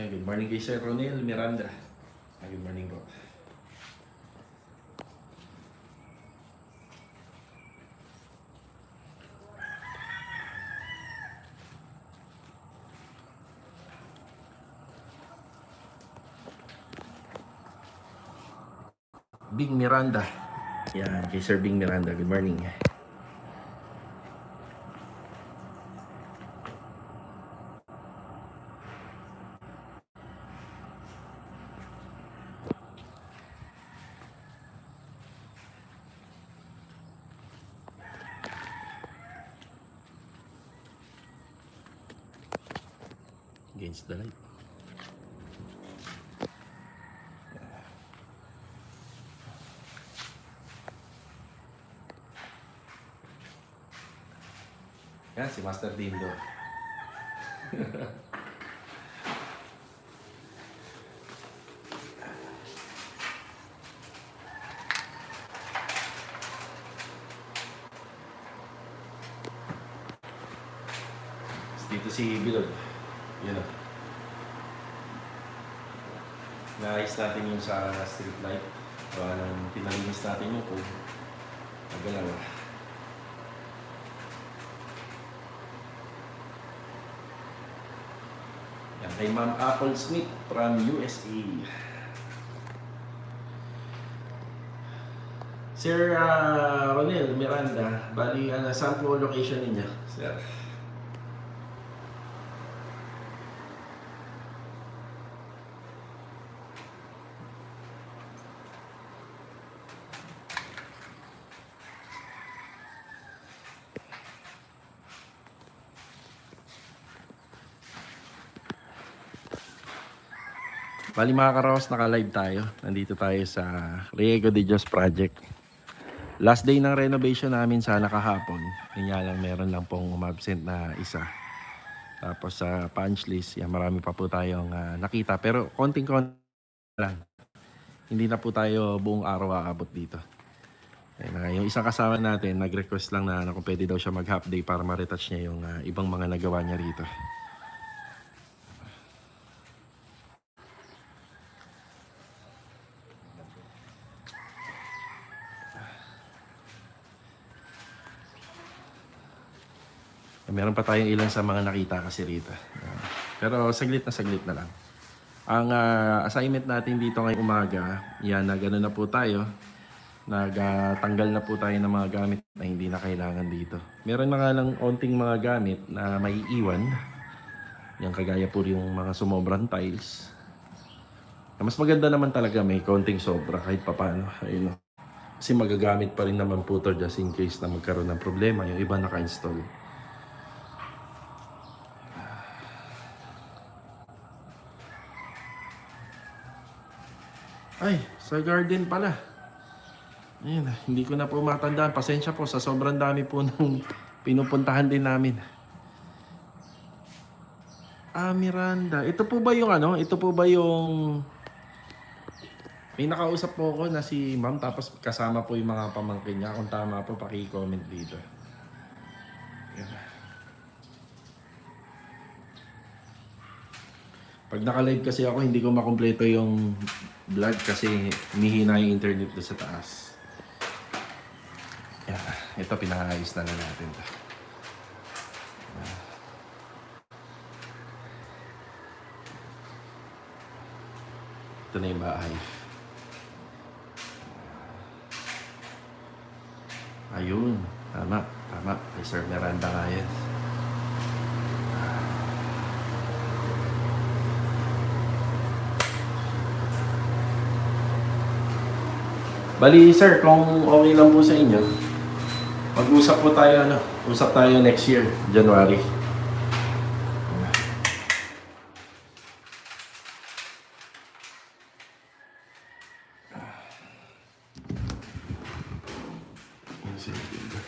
Ayan, good morning kay Sir Ronel Miranda. Ah, good morning po. Bing Miranda. Yan, kay Sir Bing Miranda. Good morning. Against the light. Yan, si Master Dindo. Dito si Bilod. Yun o. Naayos natin yung sa street light. Gawa nang pinalinis natin yung kung nagalaw. Yan, kay Ma'am Apple Smith from USA. Sir uh, Ronel Miranda, bali ano, saan po location ninyo? Sir. Bali mga karaos, naka-live tayo. Nandito tayo sa Riego de Dios Project. Last day ng renovation namin sana kahapon. Kanya lang meron lang pong umabsent na isa. Tapos sa punch list, yan, marami pa po tayong ah, nakita. Pero konting-konti lang. Hindi na po tayo buong araw aabot dito. Ayun, ah, yung isang kasama natin, nag-request lang na, na kung pwede daw siya mag-half day para ma-retouch niya yung ah, ibang mga nagawa niya rito. Meron pa tayong ilan sa mga nakita kasi rito. Ah, pero saglit na saglit na lang. Ang ah, assignment natin dito ngayong umaga, yan na gano'n na po tayo. Nagtanggal na po tayo ng mga gamit na hindi na kailangan dito. Meron na lang onting mga gamit na may iwan. Yan kagaya po yung mga sumobrang tiles. Mas maganda naman talaga may konting sobra kahit papano. Ayun. Kasi magagamit pa rin naman po to just in case na magkaroon ng problema. Yung iba naka-install. Ay, sa garden pala. Ayun, hindi ko na po matandaan. Pasensya po sa sobrang dami po nung pinupuntahan din namin. Ah, Miranda. Ito po ba yung ano? Ito po ba yung... May nakausap po ako na si ma'am tapos kasama po yung mga pamangkin niya. Kung tama po, paki-comment dito. Yan. Pag naka-live kasi ako, hindi ko makumpleto yung vlog kasi humihina yung internet doon sa taas. Yan. Ito, pinaayos na lang natin to. Ito na yung bahay. Ayun. Tama. Tama. Kay Sir Miranda nga yan. Bali, sir, kung okay lang po sa inyo, mag-usap po tayo, ano, usap tayo next year, January. Yan si Hilda.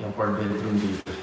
Yung 4 bedroom dito.